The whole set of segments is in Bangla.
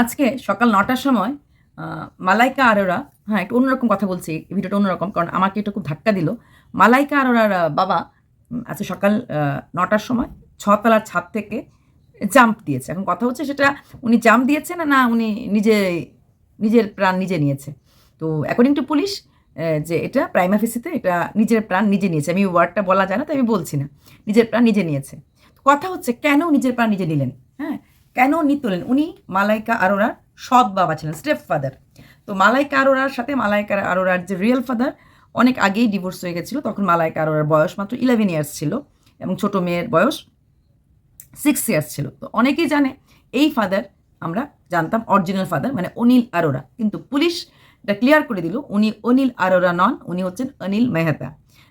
আজকে সকাল নটার সময় মালাইকা আরোরা হ্যাঁ একটু অন্যরকম কথা বলছি ভিডিওটা অন্যরকম, কারণ আমাকে একটু খুব ধাক্কা দিল। মালাইকা আরোরার বাবা আজকে সকাল নটার সময় ছতলার ছাদ থেকে জাম্প দিয়েছে। এখন কথা হচ্ছে সেটা উনি জাম্প দিয়েছে না না উনি নিজে, নিজের প্রাণ নিজে নিয়েছে? তো অ্যাকর্ডিং টু পুলিশ যে এটা প্রাইম অফিসিতে এটা নিজের প্রাণ নিজে নিয়েছে। আমি ওয়ার্ডটা বলা যায় না তো আমি বলছি না। নিজের প্রাণ নিজে নিয়েছে। কথা হচ্ছে কেন নিজের প্রাণ নিজে নিলেন? হ্যাঁ কেন নিতলেন উনি মালাইকা আরোরার সৎ বাবা ছিলেন, স্টেপ ফাদার। তো মালাইকা আরোরার সাথে মালাইকা আরোরার যে রিয়েল ফাদার, অনেক আগেই ডিভোর্স হয়ে গেছিল, তখন মালাইকা আরোরার বয়স মাত্র ইলেভেন ইয়ার্স ছিল এবং ছোট মেয়ের বয়স সিক্স ইয়ার্স ছিল। তো অনেকেই জানে, এই ফাদার আমরা জানতাম অরিজিনাল ফাদার মানে অনিল আরোরা। কিন্তু পুলিশ এটা ক্লিয়ার করে দিল, উনি অনিল আরোরা নন, উনি হচ্ছেন Anil Mehta.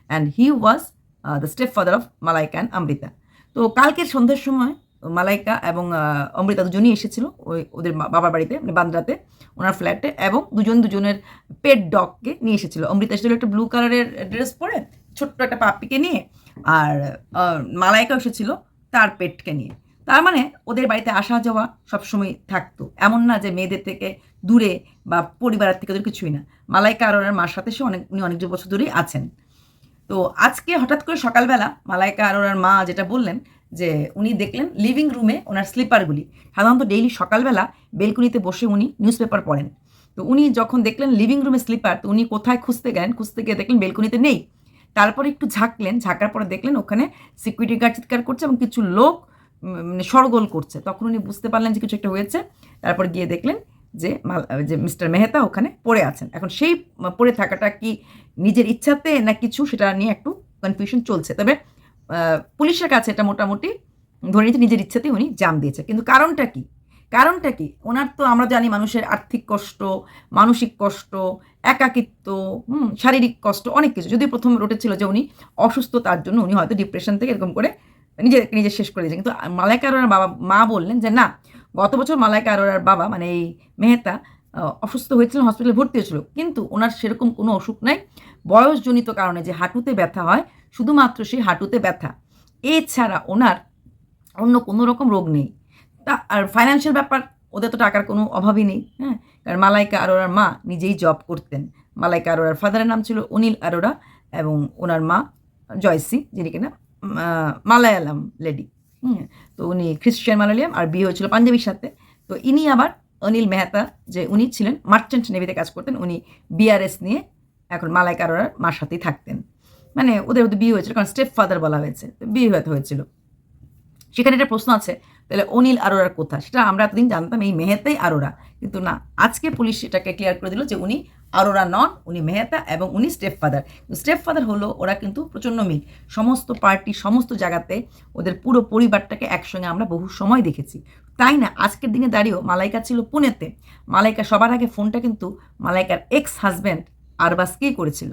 And he was the step father of Malaika and Amrita. তো কালকের সন্ধ্যের সময় মালাইকা এবং অমৃতা দুজনই এসেছিল ওই ওদের বাবার বাড়িতে মানে বান্দ্রাতে, ওনার ফ্ল্যাটে এবং দুজন দুজনের পেট ডগকে নিয়ে এসেছিল। অমৃতা এসেছিল একটা ব্লু কালারের ড্রেস পরে, ছোট্ট একটা পাপ্পিকে নিয়ে, আর মালাইকা এসেছিল তার পেটকে নিয়ে। তার মানে ওদের বাড়িতে আসা যাওয়া সবসময় থাকতো। এমন না যে মেয়েদের থেকে দূরে বা পরিবারের থেকে দূরে কিছুই না। মালাইকা আর ওনার মার সাথে সে অনেক, উনি অনেক বছর ধরেই আছেন। তো আজকে হঠাৎ করে সকালবেলা মালাইকা আর ওনার মা যেটা বললেন যে উনি দেখলেন লিভিং রুমে ওনার স্লিপারগুলি সাধারণত ডেইলি সকালবেলা বেলকুনিতে বসে উনি নিউজ পেপার পড়েন। তো উনি যখন দেখলেন লিভিং রুমে স্লিপার তো উনি কোথায় খুঁজতে গেলেন? খুঁজতে গিয়ে দেখলেন বেলকুনিতে নেই। তারপরে একটু ঝাঁকলেন, ঝাঁকার পরে দেখলেন ওখানে সিকিউরিটি গার্ড চিৎকার করছে এবং কিছু লোক মানে সরগোল করছে। তখন উনি বুঝতে পারলেন যে কিছু একটা হয়েছে। তারপর গিয়ে দেখলেন যে যে মিস্টার মেহতা ওখানে পড়ে আছেন। এখন সেই, পড়ে থাকাটা কি নিজের ইচ্ছাতে না কিছু? সেটা নিয়ে একটু কনফিউশন চলছে। তবে পুলিশের কাছে এটা মোটামুটি ধরে নিতে নিজের ইচ্ছাতেই উনি জাম দিয়েছে। কিন্তু কারণটা কি? কারণটা কি? ওনার তো আমরা জানি মানুষের আর্থিক কষ্ট মানসিক কষ্ট একাকিত্ব হুম, শারীরিক কষ্ট অনেক কিছু। যদি প্রথম রোটে ছিল যে উনি অসুস্থ তার জন্য উনি হয়তো ডিপ্রেশন থেকে এরকম করে নিজে নিজে শেষ করে দিয়েছেন। কিন্তু মালাইকা আরোরার বাবা মা বললেন যে না গত বছর মালাইকা আরোরার বাবা মানে এই মেহতা অসুস্থ হয়েছিলেন হসপিটালে ভর্তি হয়েছিল। কিন্তু ওনার সেরকম কোনো অসুখ নাই। বয়সজনিত কারণে যে হাঁটুতে ব্যথা হয়, শুধুমাত্র সেই হাঁটুতে ব্যথা। এছাড়া ওনার অন্য কোনো রকম রোগ নেই। তা, আর ফাইন্যান্সিয়াল ব্যাপার, ওদের তো টাকার কোনো অভাবই নেই হ্যাঁ? কারণ মালাইকা আরোরার মা নিজেই জব করতেন। মালাইকা আরোরার ফাদারের নাম ছিল অনিল আরোরা এবং ওনার মা জয়সি যিনি কিনা মালায়ালাম লেডি হুম? তো উনি খ্রিস্টান মালায়ালাম, আর বিয়ে হয়েছিল পাঞ্জাবির সাথে। তো ইনি আবার অনিল মেহতা, যে উনি ছিলেন মার্চেন্ট নেভিতে কাজ করতেন, উনি বিআরএস নিয়ে এখন মালাইকা আরোরার মার সাথেই থাকতেন। মানে ওদের ওদের বিয়ে হয়েছিল, কারণ স্টেপ ফাদার বলা হয়েছে বিয়ে হতে হয়েছিল। সেখানে একটা প্রশ্ন আছে, তাহলে অনিল আরোরার কোথা সেটা আমরা এতদিন জানতাম এই মেহেতাই আরোরা। কিন্তু না, আজকে পুলিশ এটাকে ক্লিয়ার করে দিল যে উনি আরোরা নন, উনি মেহেতা এবং উনি স্টেপ ফাদার স্টেপ ফাদার হলো, ওরা কিন্তু প্রচণ্ড মিল। সমস্ত পার্টি সমস্ত জায়গাতে ওদের পুরো পরিবারটাকে একসঙ্গে আমরা বহু সময় দেখেছি। তাই না, আজকের দিনে দাঁড়িয়েও মালাইকা ছিল পুনেতে। মালাইকা সবার আগে ফোনটা কিন্তু মালাইকার এক্স হাজব্যান্ড আরবাসকেই করেছিল?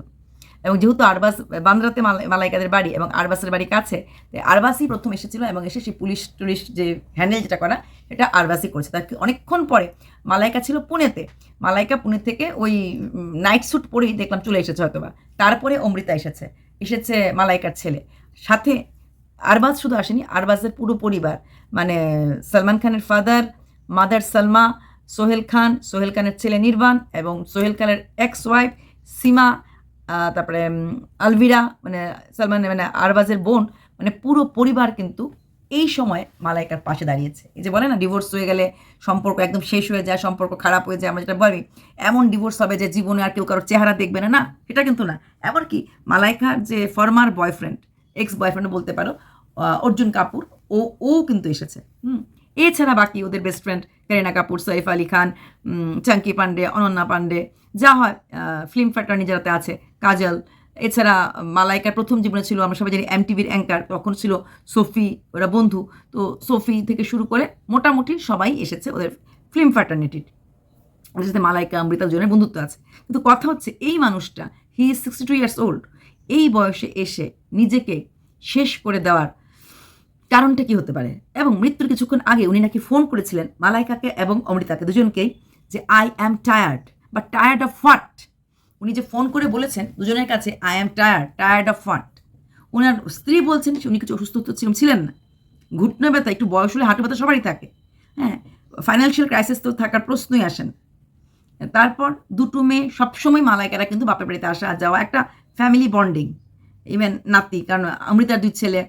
এবং যেহেতু আরবাস বান্দ্রাতে মালাই- মালাইকাদের বাড়ি এবং আরবাসের বাড়ি কাছে আরবাসই প্রথম এসেছিল এবং এসে সেই পুলিশ টুলিশ যে হ্যান্ডেল যেটা করা এটা আরবাসই করেছে। তার অনেকক্ষণ পরে মালাইকা ছিল পুনেতে। মালাইকা পুনে থেকে ওই নাইট স্যুট পরেই দেখলাম চলে এসেছে হয়তোবা। তারপরে অমৃতা এসেছে এসেছে মালাইকার ছেলে। সাথে আরবাজ শুধু আসেনি আরবাজের পুরো পরিবার। মানে সলমান খানের ফাদার মাদার সালমা, সোহেল খান, সোহেল খানের ছেলে নির্বাণ এবং সোহেল খানের এক্স ওয়াইফ সীমা তারপরে আলভিরা মানে সালমান মানে আরবাজের বোন মানে পুরো পরিবার কিন্তু এই সময় মালাইকার পাশে দাঁড়িয়েছে। এই যে বলে না ডিভোর্স হয়ে গেলে সম্পর্ক একদম শেষ হয়ে যায়, সম্পর্ক খারাপ হয়ে যায়, আমরা যেটা বলি, এমন ডিভোর্স হবে যে জীবনে আর কেউ কারোর চেহারা দেখবে না না, এটা কিন্তু না। এমনকি মালাইকার যে ফর্মার বয়ফ্রেন্ড এক্স বয়ফ্রেন্ড বলতে পারো অর্জুন কাপুর, ও ও কিন্তু এসেছে, হুম। এছাড়া বাকি ওদের বেস্ট ফ্রেন্ড কারিনা কাপুর, সৈফ আলী খান চাঙ্কি পান্ডে অনন্যা পান্ডে যা হয় ফিল্ম ফ্যাটার্নি যাতে আছে, কাজল। এছাড়া মালাইকার প্রথম জীবনে ছিল আমরা সবাই জানি এম টিভির অ্যাঙ্কার তখন ছিল সোফি, ওরা বন্ধু। তো সোফি থেকে শুরু করে মোটামুটি সবাই এসেছে ওদের ফিল্ম ফ্যাটার্নিটির ওদের সাথে মালাইকা, অমৃতা দুজনের বন্ধুত্ব আছে। কিন্তু কথা হচ্ছে, এই মানুষটা he is sixty two years old এই বয়সে এসে নিজেকে শেষ করে দেওয়ার কারণটা কি হতে পারে? এবং মৃত্যুর কিছুক্ষণ আগে উনি নাকি ফোন করেছিলেন মালাইকাকে এবং অমৃতাকে দুজনকেই যে আই অ্যাম টায়ার্ড বা টায়ার্ড অফ হোয়াট উনি যে ফোন করে বলেছেন দুজনের কাছে I am tired tired of what ওনার স্ত্রী বলছেন উনি কিছু অসুস্থ ছিলেন ছিলেন না। ঘুটনা ব্যথা, একটু বয়স হলে হাঁটু ব্যথা সবারই থাকে। হ্যাঁ ফাইন্যান্সিয়াল ক্রাইসিস তো থাকার প্রশ্নই আসে না। তারপর দুটো মেয়ে সবসময় মালাইকারা কিন্তু বাপের বাড়িতে আসা যাওয়া, একটা ফ্যামিলি বন্ডিং ইভেন নাতি, কারণ অমৃতার দুই ছেলে,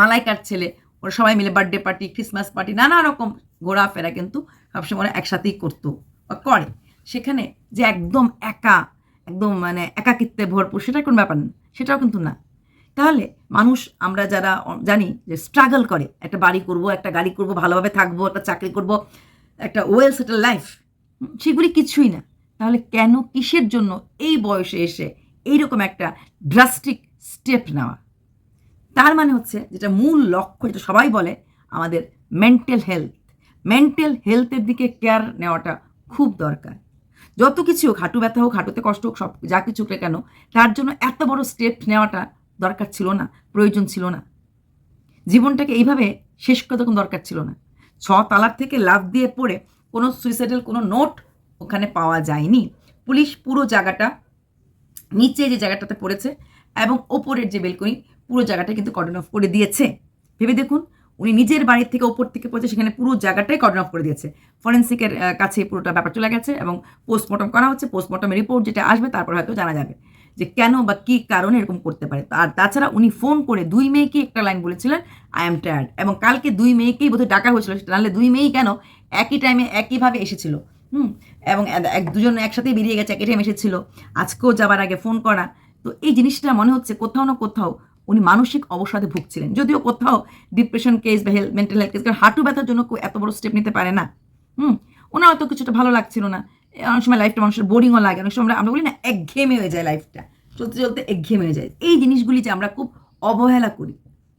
মালাইকার ছেলে, ওরা সবাই মিলে বার্থডে পার্টি ক্রিসমাস পার্টি নানা রকম ঘোরাফেরা কিন্তু সবসময় ওরা একসাথেই করতো বা করে। সেখানে যে একদম একা, একদম মানে একাকিত্বে ভরপুর সেটা কোনো ব্যাপার না, সেটাও কিন্তু না। তাহলে মানুষ, আমরা যারা জানি যে স্ট্রাগল করে, একটা বাড়ি করব, একটা গাড়ি করব, ভালোভাবে থাকব, একটা চাকরি করব, একটা ওয়েল সেটেল লাইফ সেগুলি কিছুই না। তাহলে কেন কিসের জন্য এই বয়সে এসে এইরকম একটা ড্রাস্টিক স্টেপ নেওয়া? তার মানে হচ্ছে যেটা মূল লক্ষ্য, যেটা সবাই বলে, আমাদের মেন্টাল হেলথ মেন্টাল হেলথের দিকে কেয়ার নেওয়াটা খুব দরকার। যত কিছু হোক, হাঁটু ব্যথা হোক, হাঁটুতে কষ্ট হোক, সব যা কিছু হোক কেন, তার জন্য এত বড় স্টেপ নেওয়াটা দরকার ছিল না, প্রয়োজন ছিল না। জীবনটাকে এইভাবে শেষ করা তখন দরকার ছিল না। ছ তালার থেকে লাভ দিয়ে পড়ে কোনো সুইসাইডাল কোনো নোট ওখানে পাওয়া যায়নি। পুলিশ পুরো জায়গাটা, নিচে যে জায়গাটাতে পড়েছে এবং ওপরের যে বেলকনি পুরো জায়গাটা কিন্তু কর্ডন অফ করে দিয়েছে। ভেবে দেখুন উনি নিজের বাড়ির থেকে ওপর থেকে পড়েছে, সেখানে পুরো জায়গাটাই কর্ডন অফ করে দিয়েছে। ফরেন্সিকের কাছে পুরোটা ব্যাপার চলে গেছে এবং পোস্টমর্টম করা হচ্ছে। পোস্টমর্টমের রিপোর্ট যেটা আসবে, তারপর হয়তো জানা যাবে যে কেন বা কী কারণে এরকম করতে পারে। আর তাছাড়া উনি ফোন করে দুই মেয়েকে একটা লাইন বলেছিলেন আই এম টায়ার্ড এবং কালকে দুই মেয়েকেই বোধহয় ডাকা হয়েছিল সেটা, নাহলে দুই মেয়েই কেন একই টাইমে একইভাবে এসেছিল। হুম? এবং এক- দুজন একসাথেই বেরিয়ে গেছে, একই টাইম এসেছিল। আজকেও যাবার আগে ফোন করা। তো এই জিনিসটা মনে হচ্ছে কোথাও না কোথাও উনি মানসিক অবসাদে ভুগছিলেন। যদিও কোথাও ডিপ্রেশন কেস বা হেলথ মেন্টাল হেলথ কেস কারণ হাঁটু ব্যথার জন্য কেউ এত বড় স্টেপ নিতে পারে না। হুম? ওনার অত কিছুটা ভালো লাগছিল না। অনেক সময় লাইফটা মানুষের বোরিংও লাগে। অনেক সময় আমরা- বলি না, একঘেয়েমে হয়ে যায় লাইফটা চলতে চলতে একঘেয়েমে হয়ে যায়। এই জিনিসগুলি যে আমরা খুব অবহেলা করি,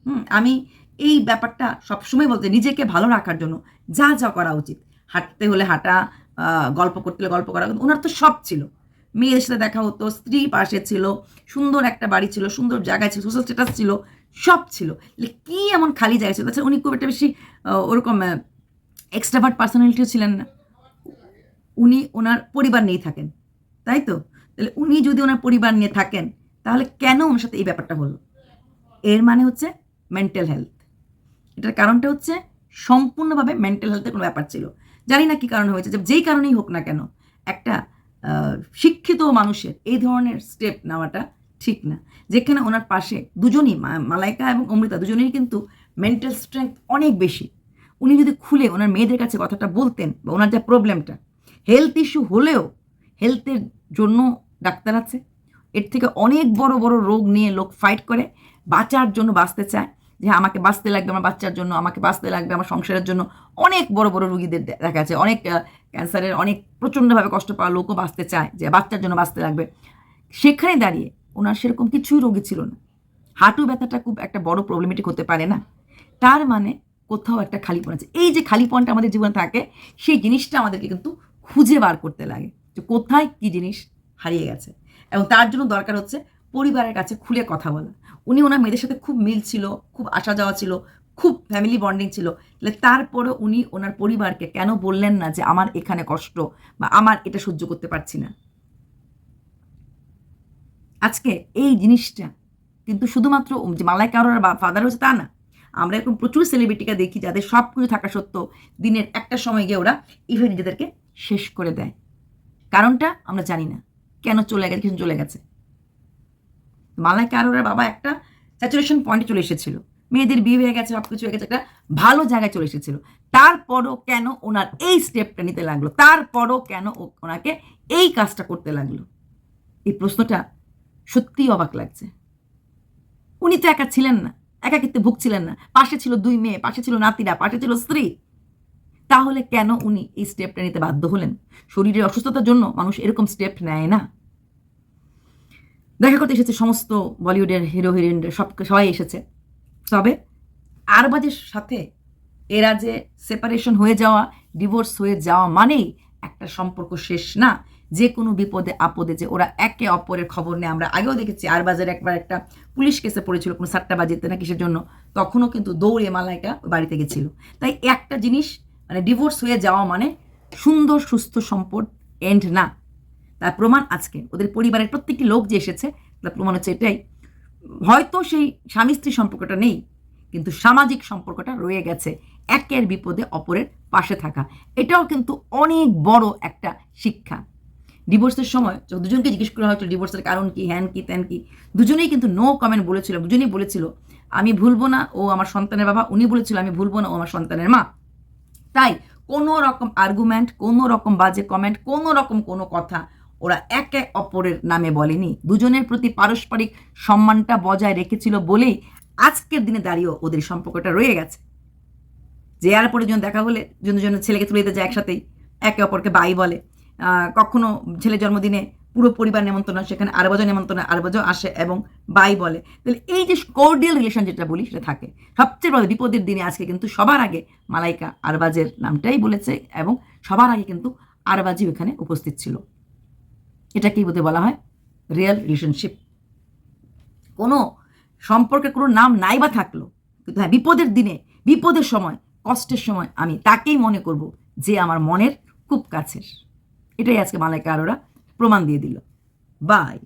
হুম? আমি এই ব্যাপারটা সবসময় বলতে, নিজেকে ভালো রাখার জন্য যা যা করা উচিত। হাঁটতে হলে হাঁটা গল্প করতে হলে গল্প করা। ওনার তো সব ছিল। মেয়েদের সাথে দেখা হতো, স্ত্রী পাশে ছিল, সুন্দর একটা বাড়ি ছিল, সুন্দর জায়গা ছিল সোশ্যাল স্ট্যাটাস ছিল, সব ছিল। কি এমন খালি জায়গা ছিল? তাছাড়া উনি খুব একটা বেশি ওরকম এক্সট্রাভার্ট পার্সোনালিটিও ছিলেন না। উনি ওনার পরিবার নিয়েই থাকেন, তাই তো? তাহলে উনি যদি ওনার পরিবার নিয়ে থাকেন, তাহলে কেন ওনার সাথে এই ব্যাপারটা হলো? এর মানে হচ্ছে মেন্টাল হেলথ এটার কারণটা হচ্ছে সম্পূর্ণভাবে মেন্টাল হেলথের কোনো ব্যাপার ছিল। জানি না কি কারণে হয়েছে, যে যেই কারণেই হোক না কেন, একটা শিক্ষিত মানুষের এই ধরনের স্টেপ নেওয়াটা ঠিক না। যেখানে ওনার পাশে দুজনই মালাইকা এবং অমৃতা দুজনেই কিন্তু মেন্টাল স্ট্রেংথ অনেক বেশি। উনি যদি খুলে ওনার মেয়েদের কাছে কথাটা বলতেন বা ওনার যা প্রবলেমটা হেলথ ইস্যু হলেও হেলথের জন্য ডাক্তার আছে। এর থেকে অনেক বড় বড় রোগ নিয়ে লোক ফাইট করে, বাঁচার জন্য বাঁচতে চায়। যে আমাকে বাঁচতে লাগবে আমার বাচ্চার জন্য, আমাকে বাঁচতে লাগবে আমার সংসারের জন্য। অনেক বড় বড় রুগীদের দেখা যাচ্ছে। অনেক ক্যান্সারের অনেক প্রচণ্ডভাবে কষ্ট পাওয়া লোকও বাঁচতে চায় যে বাচ্চার জন্য বাঁচতে লাগবে। সেখানে দাঁড়িয়ে ওনার সেরকম কিছুই রোগী ছিল না। হাঁটু ব্যথাটা খুব একটা বড় প্রবলেমেটিক হতে পারে না। তার মানে কোথাও একটা খালিপন আছে। এই যে খালিপনটা আমাদের জীবনে থাকে, সেই জিনিসটা আমাদেরকে কিন্তু খুঁজে বার করতে লাগে যে কোথায় কি জিনিস হারিয়ে গেছে। এবং তার জন্য দরকার হচ্ছে পরিবারের কাছে খুলে কথা বলা। উনি ওনার মেয়েদের সাথে খুব মিল ছিল, খুব আসা যাওয়া ছিল, খুব ফ্যামিলি বন্ডিং ছিল। তাহলে তারপরে উনি ওনার পরিবারকে কেন বললেন না যে আমার এখানে কষ্ট বা আমার এটা সহ্য করতে পারছি না? আজকে এই জিনিসটা কিন্তু শুধুমাত্র যে মালাই কারোর বা ফাদার হচ্ছে তা না। আমরা এরকম প্রচুর সেলিব্রিটিকে দেখি যাদের সব কিছু থাকা সত্ত্বেও দিনের একটা সময় গিয়ে ওরা ইভেন নিজেদেরকে শেষ করে দেয়। কারণটা আমরা জানি না। কেন চলে গেছে কিছু চলে গেছে? মালাই কারোর বাবা একটা স্যাচুরেশন পয়েন্টে চলে এসেছিল। মেয়েদের বিয়ে হয়ে গেছে সব কিছু হয়ে গেছে, একটা ভালো জায়গায় চলে এসেছিল। তারপরও কেন ওনার এই স্টেপটা নিতে লাগল? তারপরও কেন ওনাকে এই কাজটা করতে লাগল? এই প্রশ্নটা সত্যিই অবাক লাগছে। উনি তো একা ছিলেন না একা একাকিত্বে ভুগছিলেন না। পাশে ছিল দুই মেয়ে, পাশে ছিল নাতিরা, পাশে ছিল স্ত্রী। তাহলে কেন উনি এই স্টেপটা নিতে বাধ্য হলেন? শরীরের অসুস্থতার জন্য মানুষ এরকম স্টেপ নেয় না। দেখা করতে এসেছে সমস্ত বলিউডের হিরো, হিরোইনদের, সব, সবাই এসেছে। তবে আরবাজের সাথে এরা যে সেপারেশন হয়ে যাওয়া ডিভোর্স হয়ে যাওয়া মানেই একটা সম্পর্ক শেষ না। যে কোনো বিপদে, আপদে যে ওরা একে অপরের খবর নেয়। আমরা আগেও দেখেছি আরবাজের একবার একটা পুলিশ কেসে পড়েছিল কোনো সাট্টাবাজিতে না কিসের জন্য তখনও কিন্তু দৌড়ে মালাইকা বাড়িতে গেছিল। তাই একটা জিনিস মানে ডিভোর্স হয়ে যাওয়া মানে সুন্দর, সুস্থ সম্পদ এন্ড না। তার প্রমাণ আজকে। ওদের পরিবারের প্রত্যেকটি লোক যে এসেছে, তার প্রমাণ হচ্ছে এটাই। হয়তো সেই স্বামী স্ত্রী সম্পর্কটা নেই, কিন্তু সামাজিক সম্পর্কটা রয়ে গেছে। একের বিপদে অপরের পাশে থাকা। এটাও কিন্তু অনেক বড় একটা শিক্ষা। ডিভোর্সের সময় দুজনকে জিজ্ঞেস করা হয়তো ডিভোর্সের কারণ কি? হ্যান কি? ত্যান কি? দুজনেই কিন্তু নো কমেন্ট বলেছিল, দুজনেই বলেছিল, আমি ভুলবো না, ও আমার সন্তানের বাবা। উনি বলেছিল, আমি ভুলবো না, ও আমার সন্তানের মা। তাই কোনো রকম আর্গুমেন্ট কোনো রকম বাজে কমেন্ট কোনো রকম কোনো কথা ওরা একে অপরের নামে বলেনি। দুজনের প্রতি পারস্পরিক সম্মানটা বজায় রেখেছিল বলেই আজকের দিনে দাঁড়িয়েও ওদের সম্পর্কটা রয়ে গেছে। যে এয়ারপোর্টে যখন দেখা হলে জন জন ছেলেকে তুলে দিতে যায় একসাথেই, একে অপরকে বাই বলে। কখনো ছেলে জন্মদিনে পুরো পরিবার নেমন্তন্ন সেখানে আরও বছর নেমন্তন্ন আরও বছর আসে এবং বাই বলে। তাহলে এই যে কোর্ডিয়াল রিলেশন যেটা বলি, সেটা থাকে। সবচেয়ে বড় বিপদের দিনে আজকে কিন্তু সবার আগে মালাইকা আরবাজের নামটাই বলেছে এবং সবার আগে কিন্তু আরবাজিও এখানে উপস্থিত ছিল। এটাকেই বোধে বলা হয়? রিয়েল রিলেশনশিপ কোনো সম্পর্কে কোনো নাম নাই বা থাকল, কিন্তু হ্যাঁ বিপদের দিনে, বিপদের সময়, কষ্টের সময় আমি তাকেই মনে করব যে আমার মনের খুব কাছের। এটাই আজকে মালাইকা আরোরা প্রমাণ দিয়ে দিল। বাই